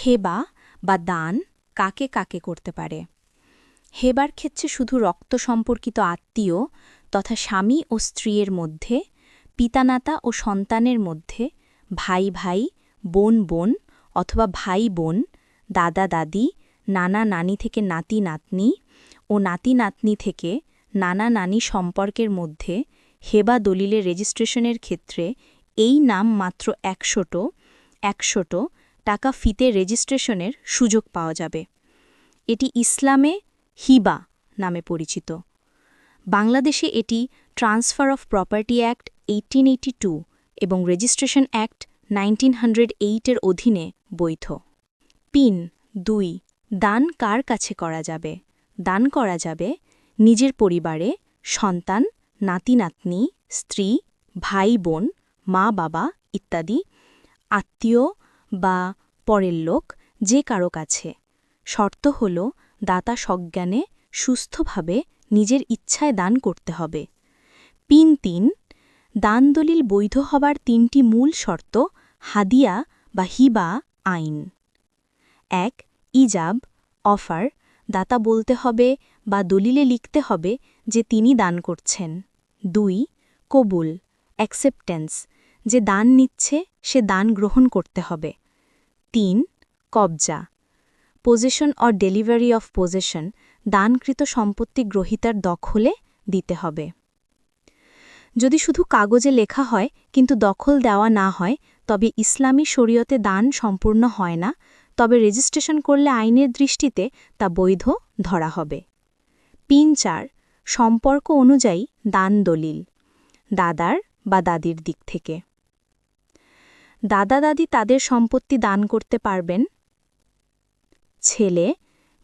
হেবা বা দান কাকে কাকে করতে পারে? হেবার ক্ষেত্রে শুধু রক্ত সম্পর্কিত আত্মীয় তথা স্বামী ও স্ত্রীর মধ্যে পিতানাতা ও সন্তানের মধ্যে ভাই ভাই, বোন বোন অথবা ভাই বোন, দাদা দাদি, নানা নানি থেকে নাতি নাতনি ও নাতি নাতনি থেকে নানা নানি সম্পর্কের মধ্যে হেবা দলিলের রেজিস্ট্রেশনের ক্ষেত্রে এই নাম মাত্র একশোটো একশোটো টাকা ফিতে রেজিস্ট্রেশনের সুযোগ পাওয়া যাবে। এটি ইসলামে হিবা নামে পরিচিত। বাংলাদেশে এটি transfer of property act eighteen এবং রেজিস্ট্রেশন অ্যাক্ট নাইনটিন এর অধীনে বৈধ। পিন দুই, দান কার কাছে করা যাবে? দান করা যাবে নিজের পরিবারে সন্তান, নাতি, নাতনি, স্ত্রী, ভাই, বোন, মা, বাবা ইত্যাদি, আত্মীয় বা পরের লোক যে কারও কাছে। শর্ত হল, দাতা সজ্ঞানে সুস্থভাবে নিজের ইচ্ছায় দান করতে হবে। পিন তিন, দান দলিল বৈধ হবার তিনটি মূল শর্ত, হাদিয়া বা হিবা আইন। এক, ইজাব, অফার, দাতা বলতে হবে বা দলিলে লিখতে হবে যে তিনি দান করছেন। দুই, কবুল, অ্যাকসেপ্টেন্স, যে দান নিচ্ছে সে দান গ্রহণ করতে হবে। তিন, কবজা। Position or delivery of position দানকৃত সম্পত্তি গ্রহিতার দখলে দিতে হবে। যদি শুধু কাগজে লেখা হয়, কিন্তু দখল দেওয়া না হয়, তবে ইসলামী শরীয়তে দান সম্পূর্ণ হয় না, তবে রেজিস্ট্রেশন করলে আইনের দৃষ্টিতে তা বৈধ ধরা হবে। পিন চার, সম্পর্ক অনুযায়ী দান দলিল, দাদার বা দাদির দিক থেকে। দাদা দাদি তাদের সম্পত্তি দান করতে পারবেন? ছেলে,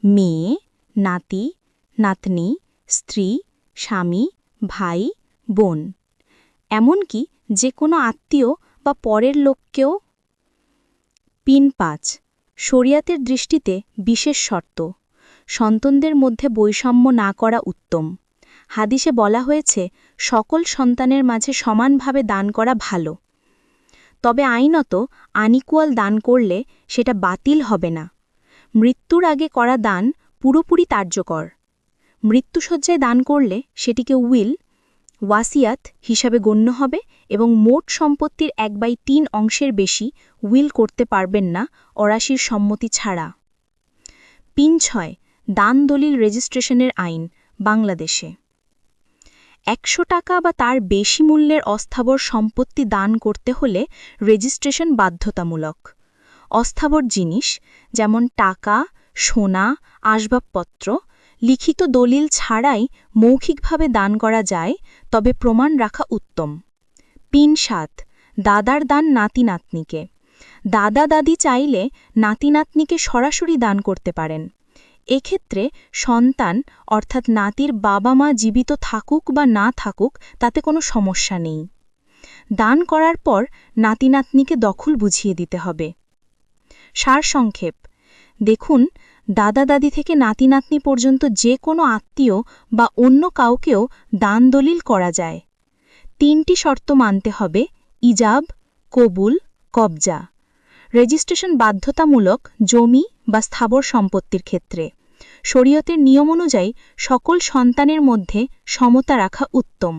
মেয়ে, নাতি, নাতনি, স্ত্রী, স্বামী, ভাই, বোন। এমনকি যে কোনো আত্মীয় বা পরের লোককেও। পিন পাঁচ, শরিয়াতের দৃষ্টিতে বিশেষ শর্ত। সন্তানদের মধ্যে বৈষম্য না করা উত্তম। হাদিসে বলা হয়েছে, সকল সন্তানের মাঝে সমানভাবে দান করা ভালো। তবে আইনত আনিকুয়াল দান করলে সেটা বাতিল হবে না। মৃত্যুর আগে করা দান পুরোপুরি কার্যকর। মৃত্যুসজ্জায় দান করলে সেটিকে উইল, ওয়াসিয়াত হিসাবে গণ্য হবে এবং মোট সম্পত্তির এক বাই তিন অংশের বেশি উইল করতে পারবেন না অরাশির সম্মতি ছাড়া। পিন ছয়, দান দলিল রেজিস্ট্রেশনের আইন, বাংলাদেশে। একশো টাকা বা তার বেশি মূল্যের অস্থাবর সম্পত্তি দান করতে হলে রেজিস্ট্রেশন বাধ্যতামূলক। অস্থাবর জিনিস, যেমন টাকা, সোনা, আসবাবপত্র, লিখিত দলিল ছাড়াই মৌখিকভাবে দান করা যায়, তবে প্রমাণ রাখা উত্তম। পিন সাত, দাদার দান নাতি নাতনিকে দাদা দাদি চাইলে নাতি নাতনিকে সরাসরি দান করতে পারেন। এক্ষেত্রে সন্তান, অর্থাৎ নাতির বাবা মা জীবিত থাকুক বা না থাকুক, তাতে কোনো সমস্যা নেই। দান করার পর নাতি নাতনিকে দখল বুঝিয়ে দিতে হবে। সারসংক্ষেপ, দেখুন দাদা দাদি থেকে নাতি নাতনি পর্যন্ত যে কোনো আত্মীয় বা অন্য কাউকেও দান দলিল করা যায়। তিনটি শর্ত মানতে হবে, ইজাব, কবুল, কবজা। রেজিস্ট্রেশন বাধ্যতামূলক জমি বা স্থাবর সম্পত্তির ক্ষেত্রে। শরীয়তের নিয়ম অনুযায়ী সকল সন্তানের মধ্যে সমতা রাখা উত্তম।